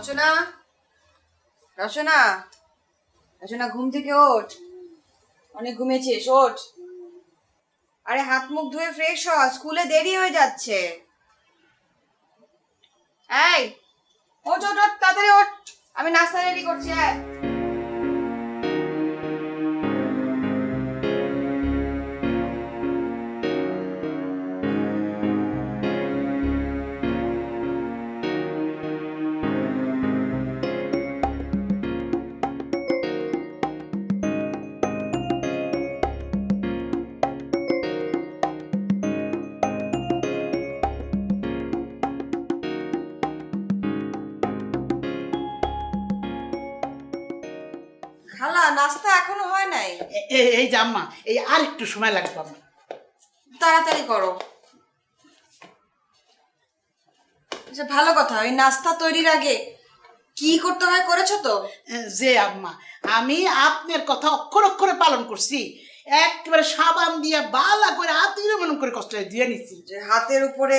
রচনা? রচনা? রচনা, ঘুম থেকে ওঠ। অনেক ঘুমিয়েছিস, ওঠ। আরে হাত মুখ ধুয়ে ফ্রেশ হ, স্কুলে দেরি হয়ে যাচ্ছে। এই, ওঠ ওঠ তাড়াতাড়ি ওঠ। আমি নাস্তা রেডি করছি আয় হয় এই যে আম্মা এই আর একটু সময় লাগবে আম্মা তাড়াতাড়ি করো। আচ্ছা ভালো কথা ওই নাস্তা তৈরির আগে কি করতে হয় করেছ তো? যে আম্মা আমি আপনার কথা অক্ষর অক্ষরে পালন করছি। একেবারে সাবান দিয়ে বালা করে হাতির মনে করে কষ্ট দিয়ে নিচ্ছি। যে হাতের উপরে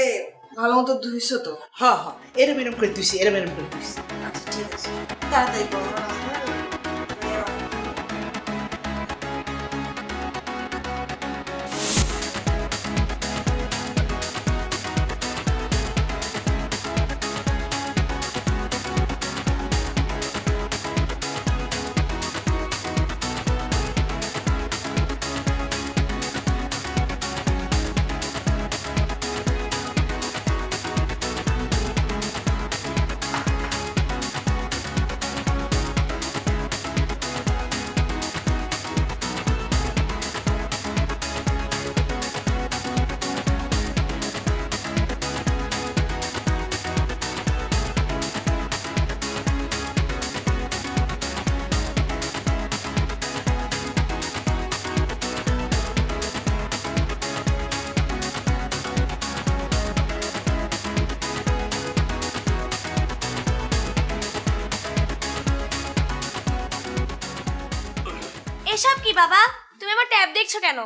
ভালো মতো ধুইছো তো? হ হ এরম এরম করে দিছি এরম এরম করে দিছি আচ্ছা ঠিক আছে। তাড়াতাড়ি করো। বাবা তুমি আমার ট্যাব দেখছ কেন?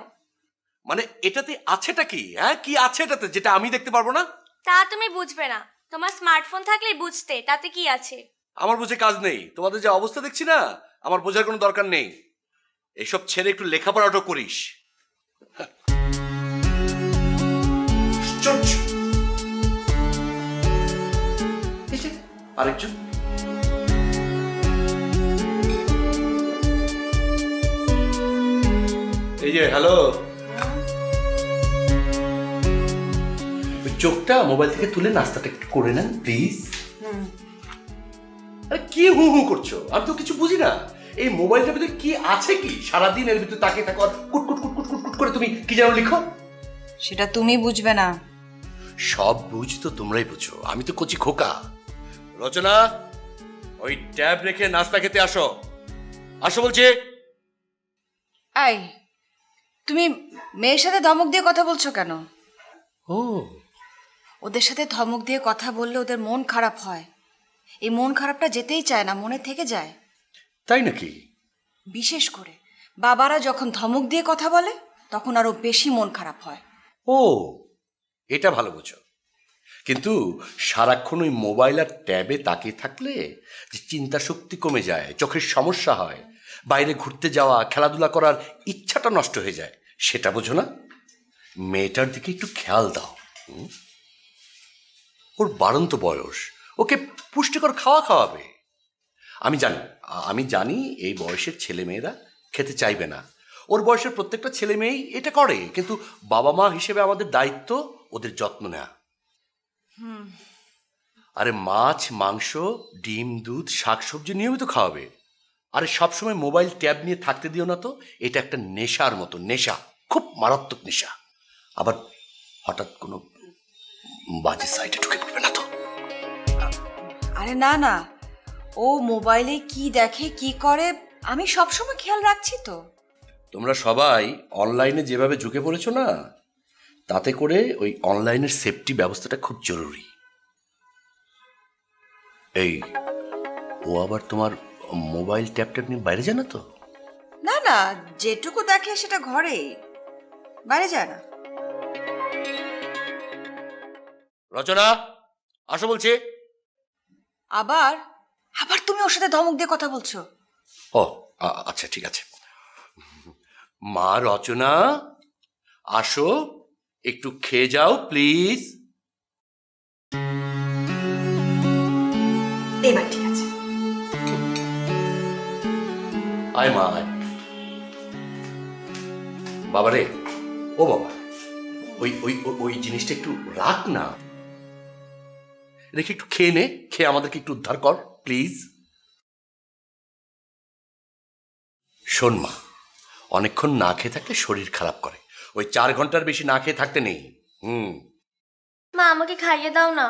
মানে এটাতে আছেটা কি? হ্যাঁ কি আছে এটাতে যেটা আমি দেখতে পারব না? তা তুমি বুঝবে না। তোমার স্মার্টফোন থাকলে বুঝতে তাতে কি আছে? আমার বুঝে কাজ নেই। তোমাদের যে অবস্থা দেখছি না আমার বোঝার কোনো দরকার নেই। এইসব ছেড়ে একটু লেখাপড়াটা করিস। আরেকজন। এই যে হ্যালো চোখটা মোবাইল থেকে তুলে নাস্তাটা একটু করে নেন প্লিজ আরে কি হু হু করছ? আমি তো কিছু বুঝি না। এই মোবাইলটার ভিতরে কি আছে কি? সারাদিন এর ভিতরে তাকিয়ে থাকো আর কুট কুট কুট করে তুমি কি যেন লিখো? সেটা তুমি বুঝবে না। সব বুঝ তো তোমরাই বুঝো। আমি তো কচি খোকা। রচনা ওই ট্যাব রেখে নাস্তা খেতে আসো। আসো বলছে। আই তুমি মেয়ের সাথে ধমক দিয়ে কথা বলছো কেন? ও। ওদের সাথে ধমক দিয়ে কথা বললে ওদের মন খারাপ হয়। এই মন খারাপটা যেতেই চায় না মনে থেকে যায়। তাই নাকি? বিশেষ করে বাবারা যখন ধমক দিয়ে কথা বলে তখন আরও বেশি মন খারাপ হয়। ও এটা ভালো বুঝো। কিন্তু সারাক্ষণ ওই মোবাইল আর ট্যাবে তাকিয়ে থাকলে যে চিন্তা শক্তি কমে যায় চোখের সমস্যা হয়। বাইরে ঘুরতে যাওয়া খেলাধুলা করার ইচ্ছাটা নষ্ট হয়ে যায়। সেটা বোঝো না। মেয়েটার দিকে একটু খেয়াল দাও। ওর বাড়ন্ত বয়স। ওকে পুষ্টিকর খাওয়া খাওয়াবে। আমি জানি আমি জানি এই বয়সের ছেলে মেয়েরা খেতে চাইবে না। ওর বয়সের প্রত্যেকটা ছেলে মেয়েই এটা করে কিন্তু বাবা মা হিসেবে আমাদের দায়িত্ব ওদের যত্ন নেওয়া আরে মাছ মাংস ডিম দুধ শাকসবজি নিয়মিত খাওয়াবে। আরে সবসময় মোবাইল ট্যাব নিয়ে থাকতে দিও না তো এটা একটা নেশার মতো নেশা খুব মারাত্মক নেশা। আবার হঠাৎ কোনো বাজে সাইডে ঢুকে পড়বে না তো। আরে না না ও মোবাইলে কি দেখে কি করে আমি সবসময় খেয়াল রাখছি তো। তোমরা সবাই অনলাইনে যেভাবে ঝুঁকে পড়েছো না তাতে করে ওই অনলাইনের সেফটি ব্যবস্থাটা খুব জরুরি। এই ও আবার তোমার মোবাইল ট্যাব ট্যাব নিয়ে বাইরে যায় না তো? না না যেটুকু দেখে সেটা ঘরেই বাইরে যায় না। রচনা আসো বলছে। আবার? আবার তুমি ওর সাথে ধমক দিয়ে কথা বলছো? ও আ- আচ্ছা ঠিক আছে। মা রচনা আসো একটু খেয়ে যাও প্লিজ। এবার ঠিক আছে। আয় মা আয়। বাবা রে ও বাবা ওই ওই ওই জিনিসটা একটু রাখ না। রেখে একটু খেয়ে নে খেয়ে আমাদেরকে একটু উদ্ধার কর প্লিজ। শোন মা অনেকক্ষণ না খেয়ে থাকলে শরীর খারাপ করে। ওই চার ঘণ্টার বেশি না খেয়ে থাকতে নেই হুম। মা আমাকে খাইয়ে দাও না।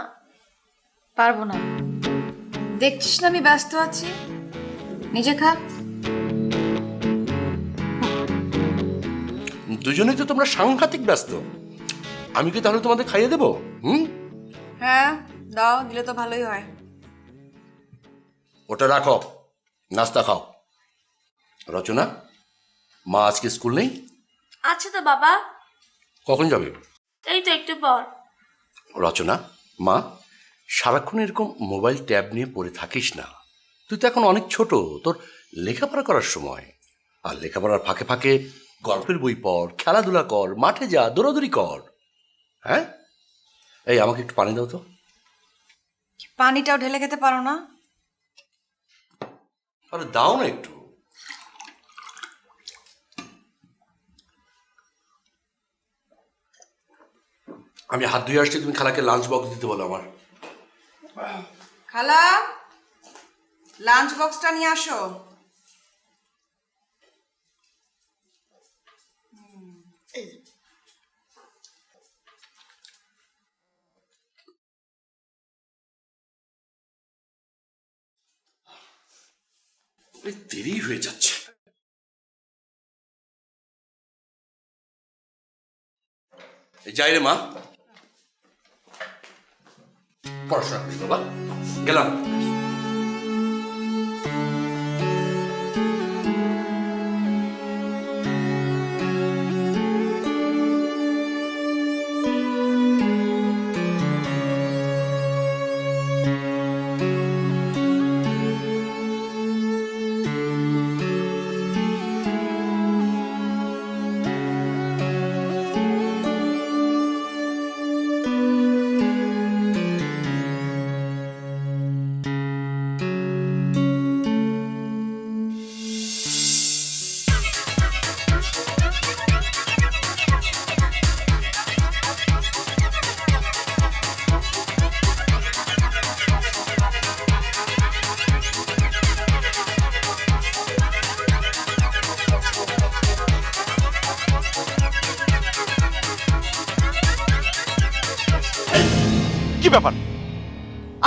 পারব না। দেখছিস না আমি ব্যস্ত আছি? নিজে খা। দুজনেই তো তোমরা সাংঘাতিক ব্যস্ত। আমি কি তাহলে তোমাদের খাইয়ে দেবো? হুম? হ্যাঁ দাও দিলে তো ভালোই হয়। ওটা রাখো। নাস্তা খাও। রচনা মা আজকে স্কুল নেই? আচ্ছা তো বাবা। কখন যাবে? এই তো একটু পর। রচনা মা সারাক্ষণ এরকম মোবাইল ট্যাব নিয়ে পড়ে থাকিস না। তুই তো এখন অনেক ছোট। তোর লেখাপড়া করার সময়। আর লেখাপড়ার ফাঁকে ফাঁকে গল্পের বই পড় খেলাধুলা কর মাঠে যা দৌড়াদৌড়ি কর। হ্যাঁ? এই আমাকে একটু পানি দাও তো। পানিটাও ঢেলে খেতে পারো না। আরে দাও না একটু। আমি হাত ধুয়ে আসছি তুমি খালাকে লাঞ্চ বক্স দিতে বলো আমার। খালা লাঞ্চ বক্সটা নিয়ে আসো। দেরি হয়ে যাচ্ছে। যাই রে মা। পড়াশোনা করি বাবা। গেলাম।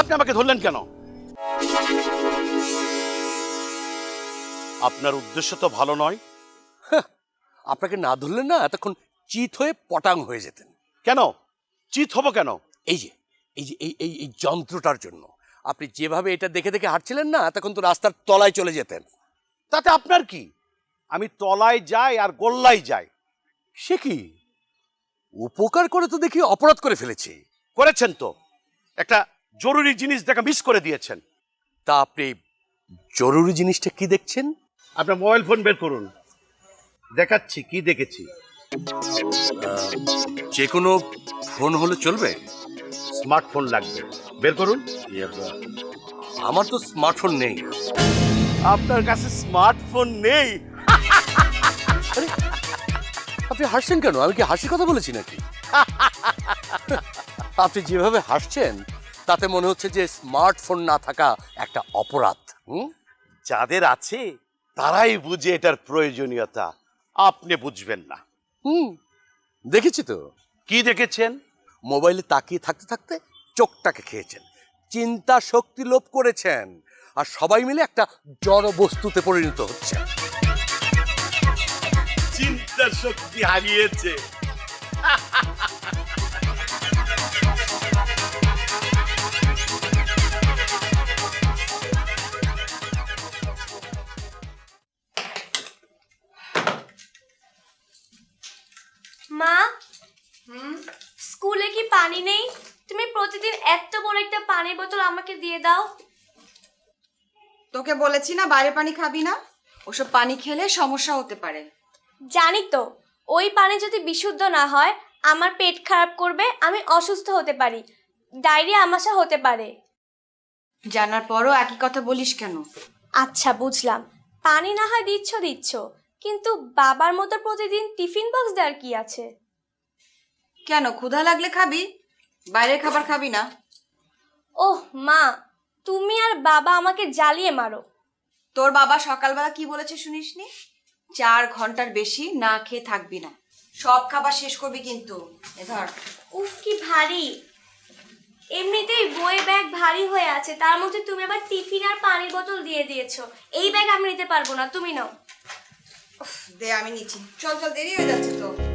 আপনি আমাকে ধরলেন কেন? আপনার উদ্দেশ্য তো ভালো নয়। আপনাকে না ধরলেন না এতক্ষণ চিত হয়ে পটাং হয়ে যেতেন। কেন? চিত হব কেন? এই যে এই যে এই এই এই যন্ত্রটার জন্য। আপনি যেভাবে এটা দেখে দেখে হাঁটছিলেন না তখন তো রাস্তার তলায় চলে যেতেন। তাতে আপনার কি? আমি তলায় যাই আর গোল্লায় যাই। সে কি? উপকার করে তো দেখি অপরাধ করে ফেলেছি। করেছেন তো। একটা জরুরি জিনিস দেখা মিস করে দিয়েছেন। তা আপনি জরুরি জিনিসটা কি দেখছেন? আপনার মোবাইল ফোন বের করুন। দেখাচ্ছি কি দেখেছি। যে কোনো ফোন হলে চলবে? স্মার্টফোন লাগবে। বের করুন। ইয়ে, আমার তো স্মার্টফোন নেই। আপনার কাছে স্মার্টফোন নেই। আপনি হাসছেন কেন? আমি কি হাসির কথা বলেছি নাকি? আপনি যেভাবে হাসছেন তাতে মনে হচ্ছে যে স্মার্টফোন না থাকা একটা অপরাধ হুম? যাদের আছে তারাই বুঝে এটার প্রয়োজনীয়তা। আপনি বুঝবেন না। হুম দেখেছি তো। কি দেখেছেন? মোবাইলে তাকিয়ে থাকতে থাকতে চোখটাকে খেয়েছেন। চিন্তা শক্তি লোপ করেছেন। আর সবাই মিলে একটা জড় বস্তুতে পরিণত হচ্ছে চিন্তা শক্তি হারিয়েছে। মা স্কুলে কি পানি নেই? তুমি প্রতিদিন এত বড় একটা পানির বোতল আমাকে দিয়ে দাও। তোকে বলেছি না বাইরে পানি খাবি না? ওসব পানি খেলে সমস্যা হতে পারে। জানি তো ওই পানি যদি বিশুদ্ধ না হয় আমার পেট খারাপ করবে আমি অসুস্থ হতে পারি। ডায়রিয়া আমাশা হতে পারে। জানার পরও একই কথা বলিস কেন? আচ্ছা বুঝলাম। পানি না হয় দিচ্ছ দিচ্ছ। কিন্তু বাবার মতো প্রতিদিন টিফিন বক্স দেওয়ার কি আছে? কেন ক্ষুধা লাগলে খাবি? বাইরের খাবার খাবি না। ওহ মা তুমি আর বাবা আমাকে জ্বালিয়ে মারো। তোর বাবা সকালবেলা কি বলেছে শুনিসনি? চার ঘণ্টার বেশি না খেয়ে থাকবি না। সব খাবার শেষ করবি কিন্তু এ ধর। উফ কি ভারী। এমনিতেই বই ব্যাগ ভারী হয়ে আছে তার মধ্যে তুমি আবার টিফিন আর পানির বোতল দিয়ে দিয়েছ। এই ব্যাগ আমি নিতে পারব না তুমি নাও। দে আমি নিচ্ছি। চল চল দেরি হয়ে যাচ্ছে তো।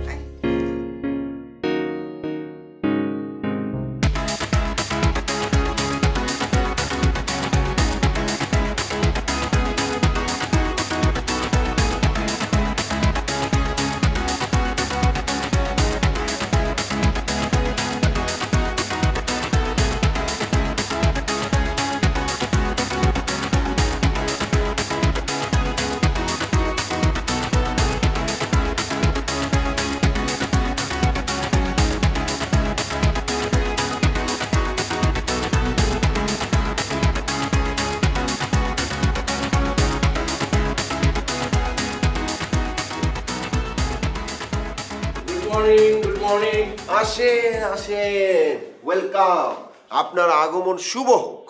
আসেন ওয়েলকাম আপনার আগমন শুভ হোক।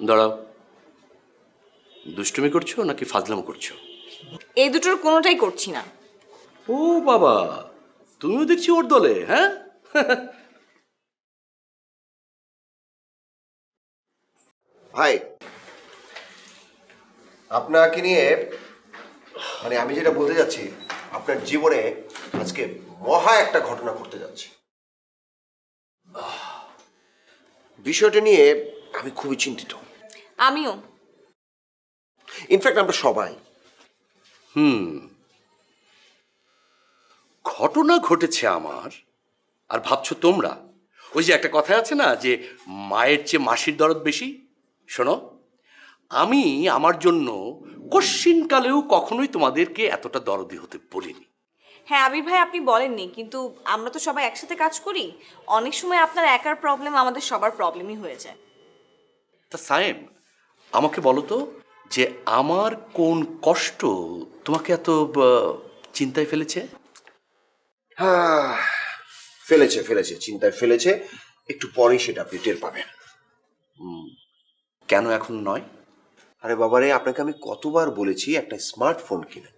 দাঁড়াও। দুষ্টুমি করছ নাকি ফাজলাম করছ? এই দুটোর কোনোটাই করছি না। ও বাবা তুমিও দেখছি ওর দলে হ্যাঁ? ভাই আপনাকে নিয়ে মানে আমি যেটা বলতে যাচ্ছি আপনার জীবনে আজকে মহা একটা ঘটনা ঘটতে যাচ্ছে। বিষয়টা নিয়ে আমি খুবই চিন্তিত। আমিও। ইনফ্যাক্ট আমরা সবাই। হুম। ঘটনা ঘটেছে আমার আর ভাবছ তোমরা? ওই যে একটা কথা আছে না যে মায়ের চেয়ে মাসির দরদ বেশি? শোনো আমি আমার জন্য কশ্চিনকালেও কখনোই তোমাদেরকে এতটা দরদি হতে বলিনি। হ্যাঁ আবির ভাই আপনি বলেননি কিন্তু আমরা তো সবাই একসাথে কাজ করি। অনেক সময় আপনার একার প্রবলেম আমাদের সবার প্রবলেমই হয়ে যায়। তা সায়েম আমাকে বলো তো যে আমার কোন কষ্ট তোমাকে এত চিন্তায় ফেলেছে? হ্যাঁ ফেলেছে ফেলেছে চিন্তায় ফেলেছে। একটু পরেই সেটা আপনি টের পাবেন। কেন এখন নয়? আরে বাবারে আপনাকে আমি কতবার বলেছি একটা স্মার্টফোন কিনে।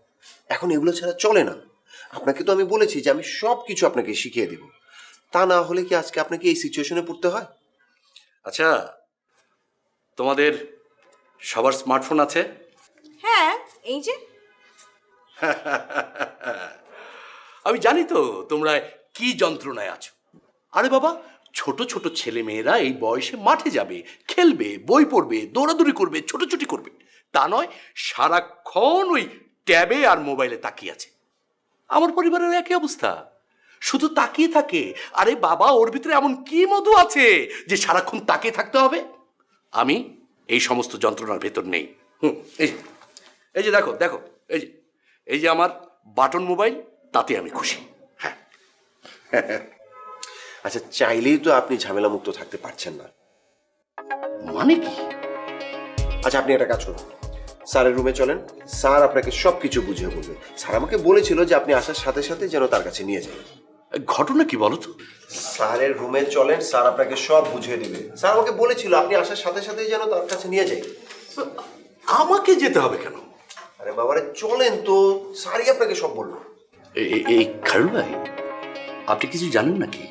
এখন এগুলো ছাড়া চলে না। আপনাকে তো আমি বলেছি যে আমি সব কিছু আপনাকে শিখিয়ে দেব। তা না হলে কি আজকে আপনাকে এই সিচুয়েশনে পড়তে হয়? আচ্ছা তোমাদের সবার স্মার্টফোন আছে? হ্যাঁ এই যে। আমি জানি তো তোমরা কি যন্ত্রণায় আছো। আরে বাবা ছোট ছোট ছেলে মেয়েরা এই বয়সে মাঠে যাবে খেলবে বই পড়বে দৌড়াদৌড়ি করবে ছোটাছুটি করবে। তা নয় সারাক্ষণ ওই ট্যাবে আর মোবাইলে তাকিয়ে আছে। আমার পরিবারের একই অবস্থা। শুধু তাকিয়ে থাকে আরে বাবা ওর ভিতরে এমন কি মধু আছে যে সারাক্ষণ তাকিয়ে থাকতে হবে? আমি এই সমস্ত যন্ত্রণার ভেতর নেই। হুম এই যে, এই যে দেখো দেখো এই যে এই যে আমার বাটন মোবাইল তাতে আমি খুশি। হ্যাঁ। আচ্ছা চাইলেই তো আপনি ঝামেলা মুক্ত থাকতে পারছেন না। মানে কি? আচ্ছা আপনি একটা কাজ করুন। স্যারের রুমে চলেন। স্যার আপনাকে সব কিছু বুঝিয়ে বলবে। স্যার আমাকে বলেছিল যে আপনি আসার সাথে সাথে যেন তার কাছে নিয়ে যান। ঘটনা কি বলো তো? স্যারের রুমে চলেন স্যার আপনাকে সব বুঝিয়ে দিবে। স্যার আমাকে বলেছিল আপনি আসার সাথে সাথে যেন তার কাছে নিয়ে যাই আমাকে যেতে হবে কেন? আরে বাবারে চলেন তো। স্যারই আপনাকে সব বলল। এই খারুল ভাই আপনি কিছু জানেন নাকি?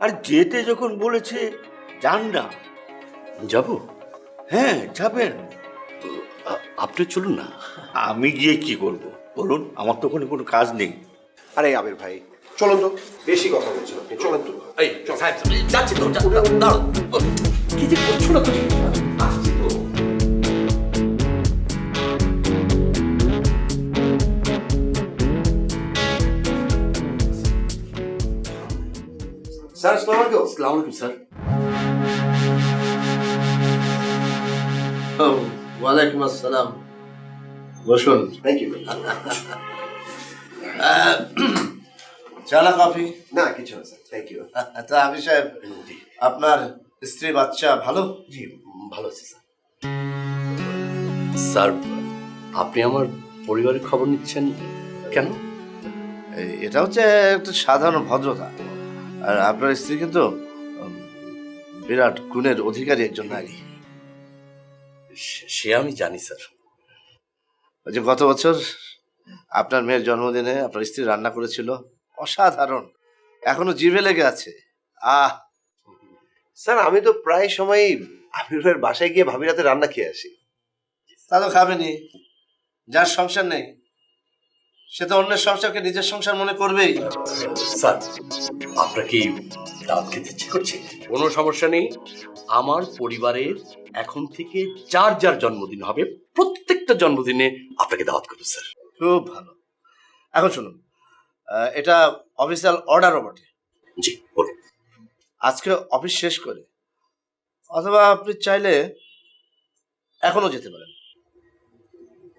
আর যেতে যখন বলেছে যান না। যাব? হ্যাঁ যাবেন। আপনি চলুন না। আমি গিয়ে কি করব? বলুন আমার তো ওখানে কোনো কাজ নেই। আরে আবির ভাই চলুন তো বেশি কথা বলছেন আপনি চলেন তো। এই সাহেব, যাচ্ছি তো দাঁড়াও। কি যে করছ না তুমি? আসছি তো। স্যার আসসালামু আলাইকুম। আসসালামু আলাইকুম স্যার। ওয়ালাইকুম আসসালাম। বসুন। থ্যাংক ইউ চা না কফি? না কিছু না স্যার থ্যাংক ইউ তা আমি সাহেব আপনার স্ত্রী বাচ্চা ভালো? জি ভালো আছি স্যার স্যার আপনি আমার পরিবারের খবর নিচ্ছেন কেন? এটা হচ্ছে একটা সাধারণ ভদ্রতা। আর আপনার স্ত্রী কিন্তু বিরাট গুণের অধিকারী একজন নারী। সে- সে আমি জানি স্যার। ওই যে গত বছর আপনার মেয়ের জন্মদিনে আপনার স্ত্রী রান্না করেছিল অসাধারণ। এখনও জিভে লেগে আছে। আহ! স্যার আমি তো প্রায় সময় আমির ভাইয়ের বাসায় গিয়ে ভাবির রাতে রান্না খেয়ে আসি। তা তো খাবেনি যার সংসার নেই সে তো অন্যের সংসারকে নিজের সংসার মনে করবেই। স্যার আপনার কি দাঁত খেতে ইচ্ছে করছে? কোনো সমস্যা নেই। আমার পরিবারের এখন থেকে যার যার জন্মদিন হবে প্রত্যেকটা জন্মদিনে আপনাকে দাওয়াত করব স্যার। খুব ভালো। এখন শুনুন আহ, এটা অফিসিয়াল অর্ডারও বটে। জি বলুন। আজকে অফিস শেষ করে অথবা আপনি চাইলে এখনও যেতে পারেন।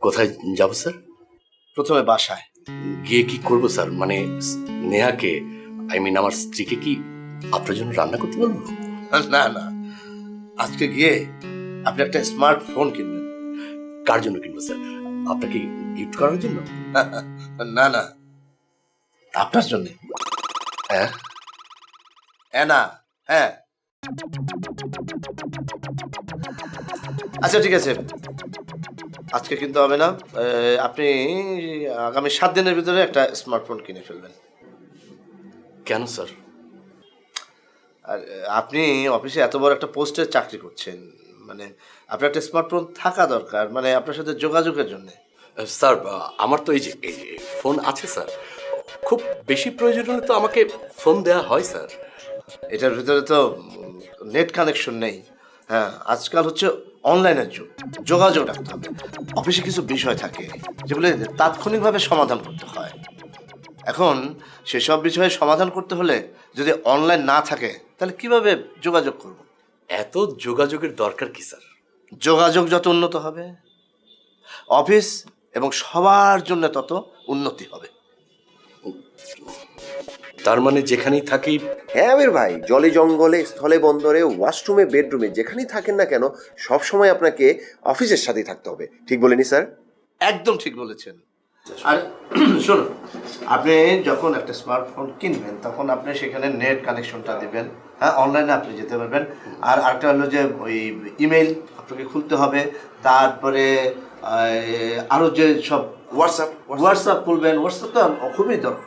কোথায় যাব স্যার? প্রথমে বাসায়। গিয়ে কি করব স্যার? মানে নেহাকে আই মিন আমার স্ত্রীকে কি আপনার জন্য রান্না করতে বলব? না না। আজকে গিয়ে আপনি একটা স্মার্টফোন কিনবেন। কার জন্য কিনবো স্যার? আপনাকে গিফট করার জন্য? না না। আপনার জন্য। হ্যাঁ? হ্যাঁ না। হ্যাঁ। আচ্ছা ঠিক আছে। আজকে কিন্তু হবে না। আপনি আগামী সাত দিনের ভিতরে একটা স্মার্টফোন কিনে ফেলবেন। কেন স্যার? আর আপনি অফিসে এত বড় একটা পোস্টে চাকরি করছেন। মানে আপনার একটা স্মার্টফোন থাকা দরকার মানে আপনার সাথে যোগাযোগের জন্য। স্যার আমার তো এই যে ফোন আছে স্যার। খুব বেশি প্রয়োজন হলে তো আমাকে ফোন দেওয়া হয় স্যার। এটার ভিতরে তো নেট কানেকশন নেই। হ্যাঁ আজকাল হচ্ছে অনলাইনের যুগ যোগাযোগ রাখতে হবে। অফিসে কিছু বিষয় থাকে যেগুলো তাৎক্ষণিকভাবে সমাধান করতে হয়। এখন সেসব বিষয়ে সমাধান করতে হলে যদি অনলাইন না থাকে তাহলে কীভাবে যোগাযোগ করব? এত যোগাযোগের দরকার কি স্যার? যোগাযোগ যত উন্নত হবে অফিস এবং সবার জন্য তত উন্নতি হবে। তার মানে যেখানেই থাকি হ্যাঁ আমির ভাই জলে জঙ্গলে স্থলে বন্দরে ওয়াশরুমে বেডরুমে যেখানেই থাকেন না কেন সব সময় আপনাকে অফিসের সাথেই থাকতে হবে। ঠিক বলেনি স্যার? একদম ঠিক বলেছেন। আর শুনুন আপনি যখন একটা স্মার্টফোন কিনবেন তখন আপনি সেখানে নেট কানেকশনটা দিবেন হ্যাঁ অনলাইনে আপনি যেতে পারবেন। আর আরেকটা হলো যে ওই ইমেল আপনাকে খুলতে হবে তারপরে আহ, আরও যে সব হোয়াটসঅ্যাপ হোয়াটসঅ্যাপ খুলবেন হোয়াটসঅ্যাপ তো খুবই দর-